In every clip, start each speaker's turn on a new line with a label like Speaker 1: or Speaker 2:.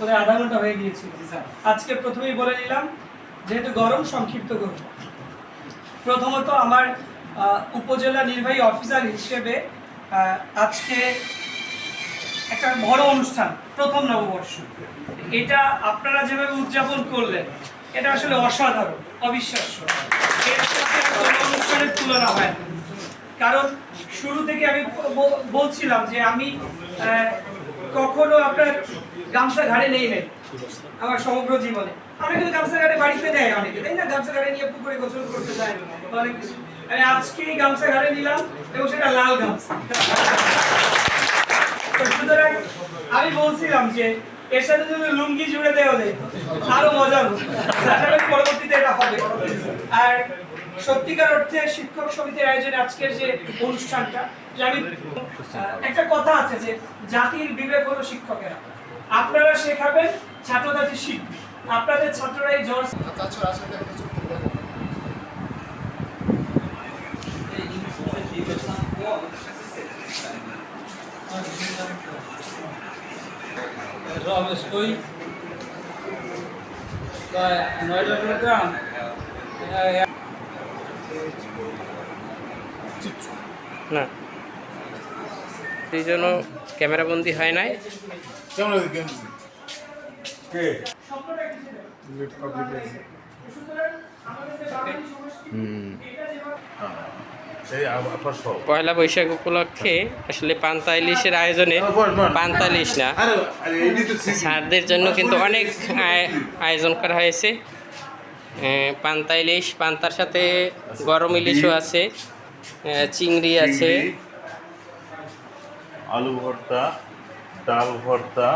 Speaker 1: ওদের আধা ঘণ্টা হয়ে গিয়েছিল। আজকে প্রথমেই বলে নিলাম যেহেতু গরম সংক্ষিপ্ত করব প্রথমত আমার উপজেলা নির্বাহী অফিসার হিসেবে আজকে একটা বড় অনুষ্ঠান প্রথম নববর্ষ। এটা আপনারা যেভাবে উদযাপন করলেন এটা আসলে অসাধারণ অবিশ্বাস্য। এর সাথে অনুষ্ঠানের তুলনা হয় কারণ শুরু থেকে আমি বলছিলাম যে আমি কখনো আপনার গামছা ঘাড়ে নেই নেই, আমার সমগ্র জীবনে। আমরা কিন্তু গামছা ঘাড়ে বাড়িতে নেয় অনেকে, তাই না? গামছা ঘাড়ে নিয়ে পুকুরে গোসল করতে যায় অনেক কিছু। আমি এই গামছা ঘাড়ে নিলাম এবং সেটা লাল গামছা। সুতরাং আমি বলছিলাম যে এর সাথে যদি লুঙ্গি জুড়ে দেওয়া যায় আরও মজা আশা পরবর্তীতে এটা হবে। আর সত্যিকার অর্থে শিক্ষক সমিতির আয়োজনে আজকের যে অনুষ্ঠানটা, যে আমি একটা কথা আছে যে জাতির বিবেক হলো শিক্ষকেরা। আপনারা শেখাবেন ছাত্রছাত্রী শিখবে। আপনাদের ছাত্ররা এই জ্বর
Speaker 2: রমেশ কই নয়টা
Speaker 3: না। এই জন্য ক্যামেরাবন্দি হয় নাই।
Speaker 4: কেমন
Speaker 3: পয়লা বৈশাখ উপলক্ষে আসলে পান্তা ইলিশের আয়োজনে পান্তা ইলিশ না। স্যারদের জন্য কিন্তু অনেক আয়- আয়োজন করা হয়েছে। পান্তা ইলিশ পান্তার সাথে গরম ইলিশও আছে চিংড়ি আছে।
Speaker 4: আলু ভর্তা ডাল ভর্তা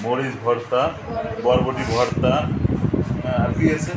Speaker 4: মরিচ ভর্তা বরবটি ভর্তা আর কি আছে?